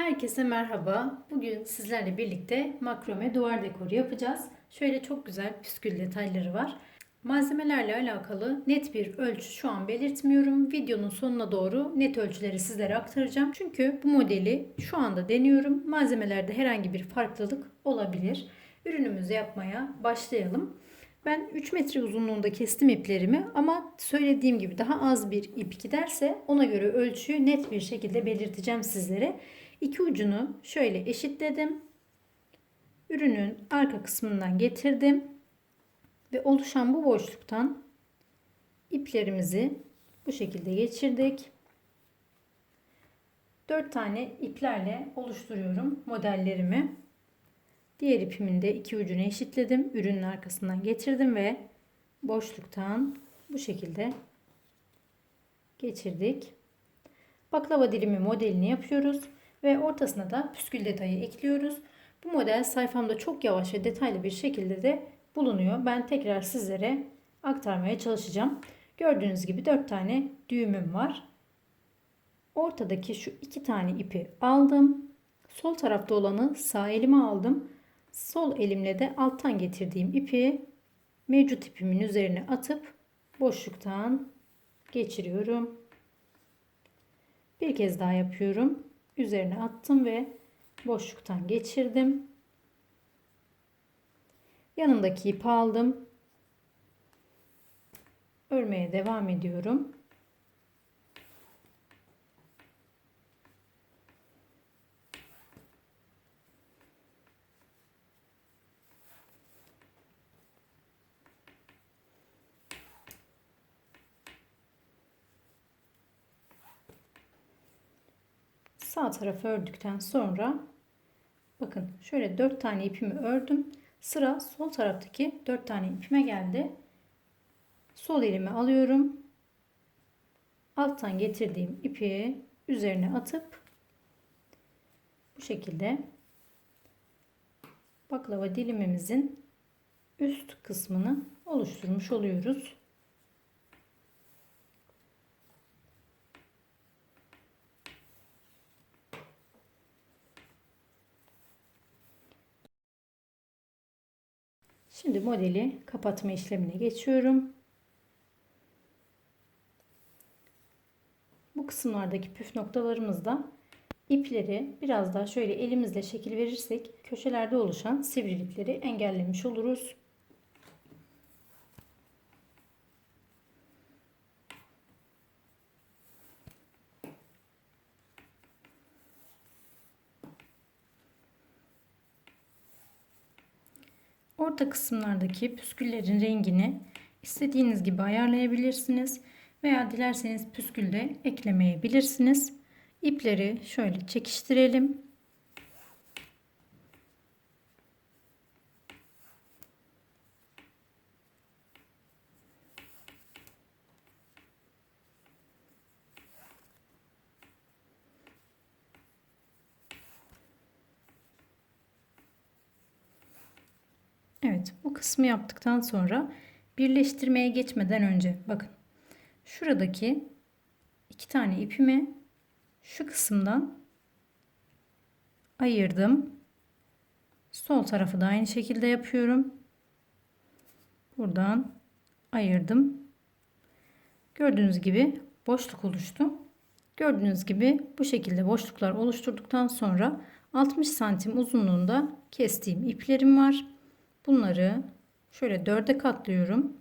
Herkese merhaba. Bugün sizlerle birlikte makrome duvar dekoru yapacağız. Şöyle çok güzel püskül detayları var. Malzemelerle alakalı net bir ölçü şu an belirtmiyorum. Videonun sonuna doğru net ölçüleri sizlere aktaracağım. Çünkü bu modeli şu anda deniyorum. Malzemelerde herhangi bir farklılık olabilir. Ürünümüzü yapmaya başlayalım. Ben 3 metre uzunluğunda kestim iplerimi ama söylediğim gibi daha az bir ip giderse ona göre ölçüyü net bir şekilde belirteceğim sizlere. İki ucunu şöyle eşitledim. Ürünün arka kısmından getirdim. Ve oluşan bu boşluktan iplerimizi bu şekilde geçirdik. 4 tane iplerle oluşturuyorum modellerimi. Diğer ipimin de iki ucunu eşitledim. Ürünün arkasından getirdim ve boşluktan bu şekilde geçirdik. Baklava dilimi modelini yapıyoruz ve ortasına da püskül detayı ekliyoruz. Bu model sayfamda çok yavaş ve detaylı bir şekilde de bulunuyor. Ben tekrar sizlere aktarmaya çalışacağım. Gördüğünüz gibi 4 tane düğümüm var. Ortadaki şu iki tane ipi aldım. Sol tarafta olanı sağ elime aldım. Sol elimle de alttan getirdiğim ipi mevcut ipimin üzerine atıp boşluktan geçiriyorum. Bir kez daha yapıyorum. Üzerine attım ve boşluktan geçirdim. Yanındaki ipi aldım. Örmeye devam ediyorum. Sağ tarafı ördükten sonra bakın şöyle 4 tane ipimi ördüm. Sıra sol taraftaki 4 tane ipime geldi. Sol elimi alıyorum. Alttan getirdiğim ipi üzerine atıp bu şekilde baklava dilimimizin üst kısmını oluşturmuş oluyoruz. Şimdi modeli kapatma işlemine geçiyorum. Bu kısımlardaki püf noktalarımızda ipleri biraz daha şöyle elimizle şekil verirsek köşelerde oluşan sivrilikleri engellemiş oluruz. Orta kısımlardaki püsküllerin rengini istediğiniz gibi ayarlayabilirsiniz veya dilerseniz püskül de eklemeyebilirsiniz. İpleri şöyle çekiştirelim. Evet bu kısmı yaptıktan sonra birleştirmeye geçmeden önce bakın şuradaki iki tane ipimi şu kısımdan ayırdım. Sol tarafı da aynı şekilde yapıyorum. Buradan ayırdım. Gördüğünüz gibi boşluk oluştu. Gördüğünüz gibi bu şekilde boşluklar oluşturduktan sonra 60 santim uzunluğunda kestiğim iplerim var. Bunları şöyle dörde katlıyorum.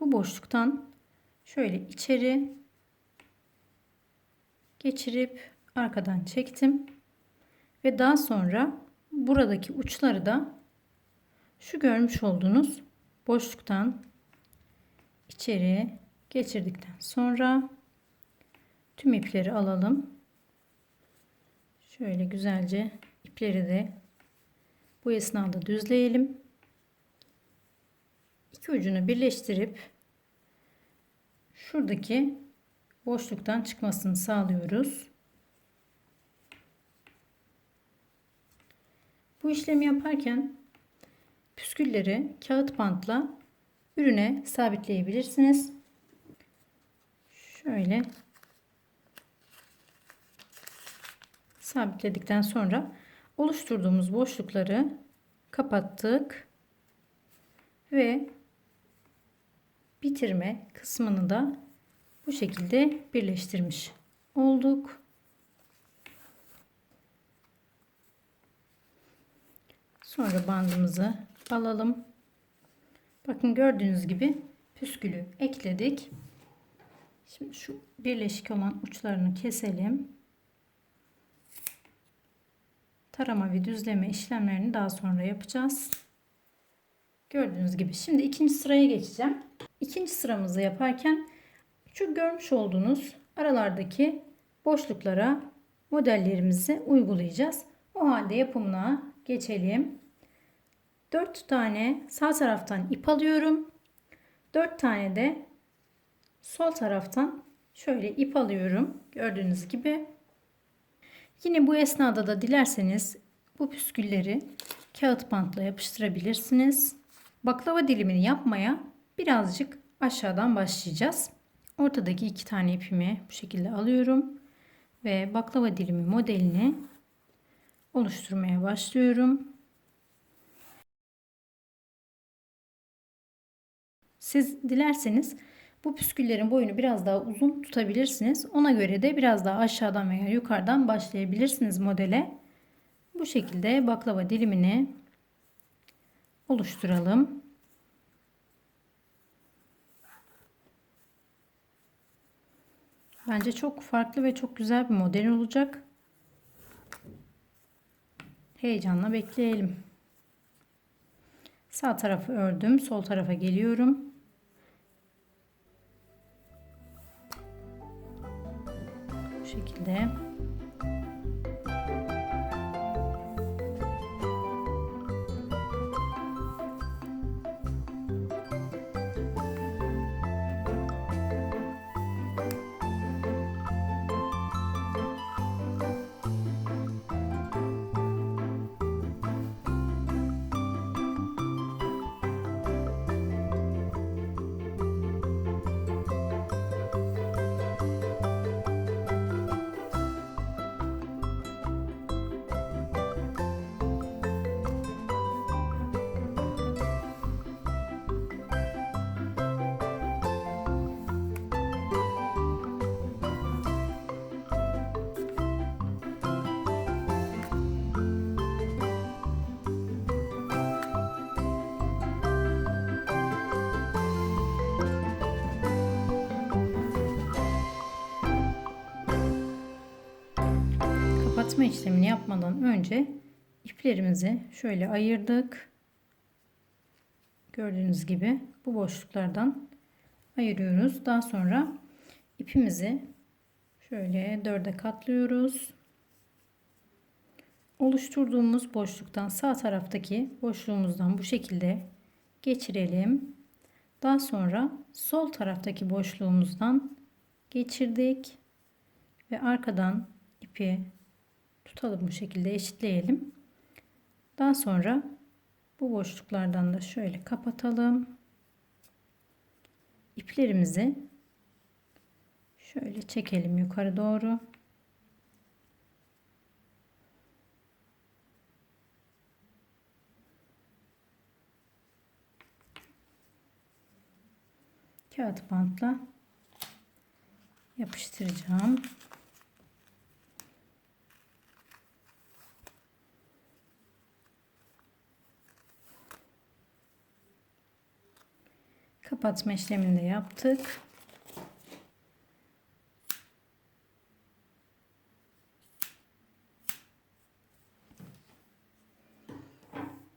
Bu boşluktan şöyle içeri geçirip arkadan çektim. Ve daha sonra buradaki uçları da şu görmüş olduğunuz boşluktan içeri geçirdikten sonra tüm ipleri alalım. Şöyle güzelce ipleri de bu esnada düzleyelim. İki ucunu birleştirip şuradaki boşluktan çıkmasını sağlıyoruz. Bu işlemi yaparken püskülleri kağıt bantla ürüne sabitleyebilirsiniz. Şöyle sabitledikten sonra oluşturduğumuz boşlukları kapattık ve bitirme kısmını da bu şekilde birleştirmiş olduk. Sonra bandımızı alalım. Bakın gördüğünüz gibi püskülü ekledik. Şimdi şu birleşik olan uçlarını keselim. Tarama ve düzleme işlemlerini daha sonra yapacağız. Gördüğünüz gibi şimdi ikinci sıraya geçeceğim. İkinci sıramızı yaparken şu görmüş olduğunuz aralardaki boşluklara modellerimizi uygulayacağız. O halde yapımına geçelim. 4 tane sağ taraftan ip alıyorum. 4 tane de sol taraftan şöyle ip alıyorum. Gördüğünüz gibi. Yine bu esnada da dilerseniz bu püskülleri kağıt bantla yapıştırabilirsiniz. Baklava dilimini yapmaya birazcık aşağıdan başlayacağız. Ortadaki iki tane ipimi bu şekilde alıyorum ve baklava dilimi modelini oluşturmaya başlıyorum. Siz dilerseniz bu püsküllerin boyunu biraz daha uzun tutabilirsiniz. Ona göre de biraz daha aşağıdan veya yukarıdan başlayabilirsiniz modele. Bu şekilde baklava dilimini oluşturalım. Bence çok farklı ve çok güzel bir model olacak. Heyecanla bekleyelim. Sağ tarafı ördüm. Sol tarafa geliyorum. Bu kapatma işlemini yapmadan önce iplerimizi şöyle ayırdık. Gördüğünüz gibi bu boşluklardan ayırıyoruz. Daha sonra ipimizi şöyle dörde katlıyoruz. Oluşturduğumuz boşluktan sağ taraftaki boşluğumuzdan bu şekilde geçirelim. Daha sonra sol taraftaki boşluğumuzdan geçirdik ve arkadan ipi tutalım bu şekilde eşitleyelim. Daha sonra bu boşluklardan da şöyle kapatalım. İplerimizi şöyle çekelim yukarı doğru. Kağıt bantla yapıştıracağım. Kapatma işlemini de yaptık.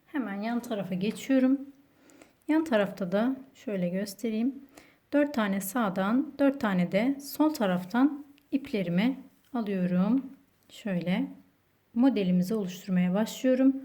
Hemen yan tarafa geçiyorum. Yan tarafta da şöyle göstereyim. 4 tane sağdan 4 tane de sol taraftan iplerimi alıyorum. Şöyle modelimizi oluşturmaya başlıyorum.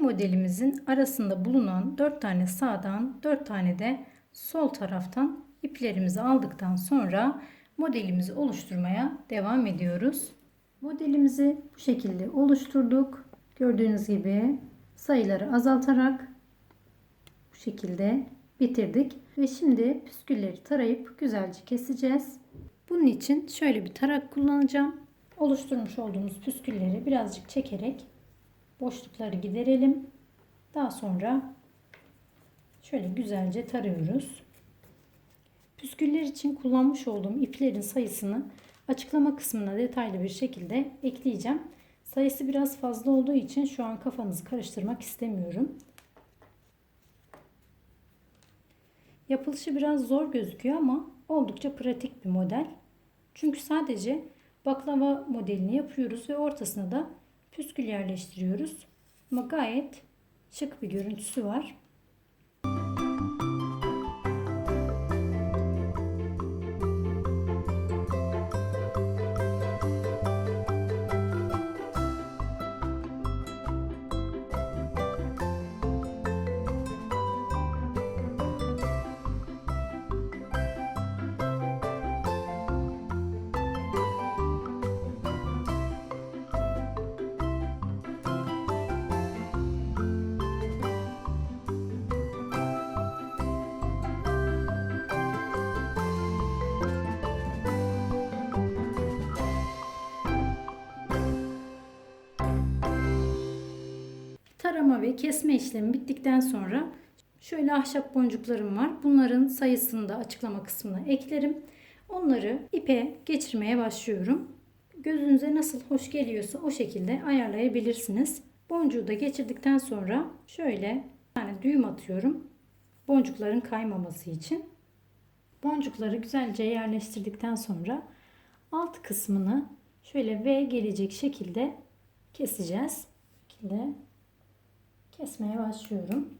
Modelimizin arasında bulunan 4 tane sağdan 4 tane de sol taraftan iplerimizi aldıktan sonra modelimizi oluşturmaya devam ediyoruz. Modelimizi bu şekilde oluşturduk. Gördüğünüz gibi sayıları azaltarak bu şekilde bitirdik. Ve şimdi püskülleri tarayıp güzelce keseceğiz. Bunun için şöyle bir tarak kullanacağım. Oluşturmuş olduğumuz püskülleri birazcık çekerek boşlukları giderelim. Daha sonra şöyle güzelce tarıyoruz. Püsküller için kullanmış olduğum iplerin sayısını açıklama kısmına detaylı bir şekilde ekleyeceğim. Sayısı biraz fazla olduğu için şu an kafanızı karıştırmak istemiyorum. Yapılışı biraz zor gözüküyor ama oldukça pratik bir model. Çünkü sadece baklava modelini yapıyoruz ve ortasına da püskül yerleştiriyoruz. Ama gayet şık bir görüntüsü var. Tarama ve kesme işlemi bittikten sonra şöyle ahşap boncuklarım var. Bunların sayısını da açıklama kısmına eklerim. Onları ipe geçirmeye başlıyorum. Gözünüze nasıl hoş geliyorsa o şekilde ayarlayabilirsiniz. Boncuğu da geçirdikten sonra şöyle tane düğüm atıyorum. Boncukların kaymaması için. Boncukları güzelce yerleştirdikten sonra alt kısmını şöyle V gelecek şekilde keseceğiz. Şekilde kesmeye başlıyorum.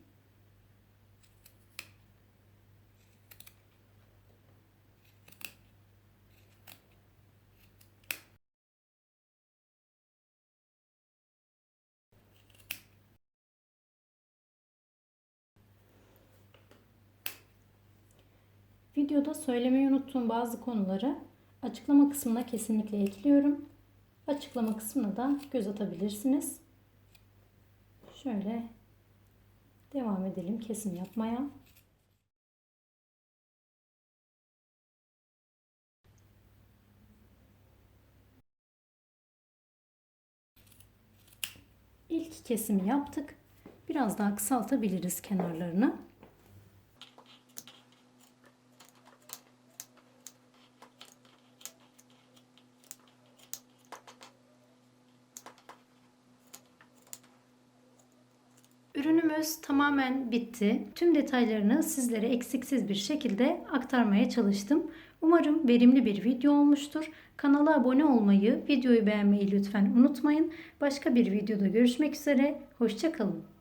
Videoda söylemeyi unuttuğum bazı konuları açıklama kısmına kesinlikle ekliyorum. Açıklama kısmına da göz atabilirsiniz. Şöyle devam edelim kesim yapmaya. İlk kesimi yaptık. Biraz daha kısaltabiliriz kenarlarını. Ürünümüz tamamen bitti. Tüm detaylarını sizlere eksiksiz bir şekilde aktarmaya çalıştım. Umarım verimli bir video olmuştur. Kanala abone olmayı, videoyu beğenmeyi lütfen unutmayın. Başka bir videoda görüşmek üzere. Hoşçakalın.